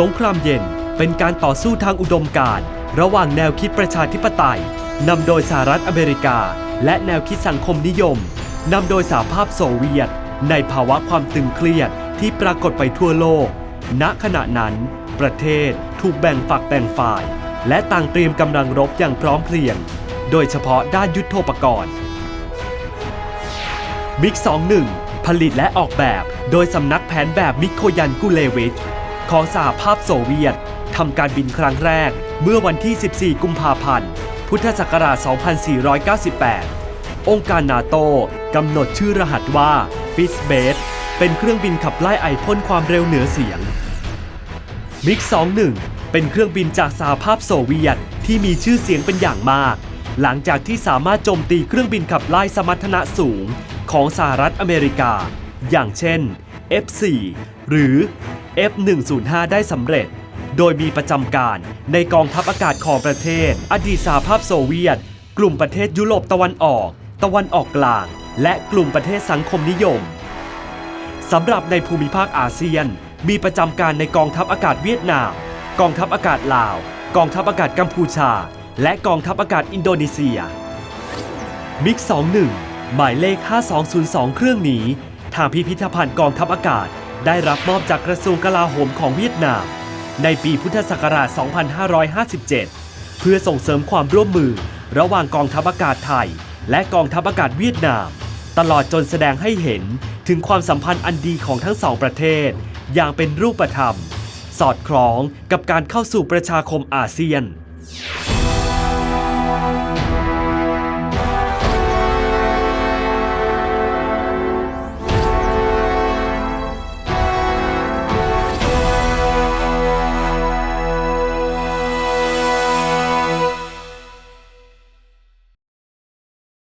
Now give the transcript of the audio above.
สงครามเย็นเป็นการต่อสู้ทางอุดมการณ์ ระหว่างแนวคิดประชาธิปไตยนำโดยสหรัฐอเมริกา และแนวคิดสังคมนิยมนำโดยสหภาพโซเวียต ในภาวะความตึงเครียดที่ปรากฏไปทั่วโลก ณขณะนั้น ประเทศถูกแบ่งฝักแบ่งฝ่าย และต่างเตรียมกำลังรบอย่างพร้อมเพรียง โดยเฉพาะด้านยุทโธปกรณ์มิก 21 ผลิตและออกแบบ โดยสำนักแผนแบบมิโคยันกุเลวิช ของสหภาพโซเวียตทำการบินครั้งแรกเมื่อวันที่ 14 กุมภาพันธ์ พุทธศักราช 2498 องค์การนาโตกำหนดชื่อรหัสว่าฟิสเบสเป็นเครื่องบินขับไล่ไอพ่นความเร็วเหนือเสียง มิก 21 เป็นเครื่องบินจากสหภาพโซเวียตที่มีชื่อเสียงเป็นอย่างมาก หลังจากที่สามารถโจมตีเครื่องบินขับไล่สมรรถนะสูงของสหรัฐอเมริกา อย่างเช่น F4 หรือ F105 ได้สำเร็จ โดยมีประจำการในกองทัพอากาศของประเทศ อดีตสหภาพโซเวียต กลุ่มประเทศยุโรปตะวันออก ตะวันออกกลาง และกลุ่มประเทศสังคมนิยมสำหรับในภูมิภาคอาเซียน มีประจำการในกองทัพอากาศเวียดนาม กองทัพอากาศลาว กองทัพอากาศกัมพูชา และกองทัพอากาศอินโดนีเซียมิก21 หมายเลข 5202 เครื่องนี้ ทางพิพิธภัณฑ์กองทัพอากาศ ได้รับมอบจากกระทรวงกลาโหมของเวียดนาม ในปีพุทธศักราช 2557 เพื่อส่งเสริมความร่วมมือ ระหว่างกองทัพอากาศไทย และกองทัพอากาศเวียดนาม ตลอดจนแสดงให้เห็นถึงความสัมพันธ์อันดีของทั้งสองประเทศ อย่างเป็นรูปธรรม สอดคล้องกับการเข้าสู่ประชาคมอาเซียน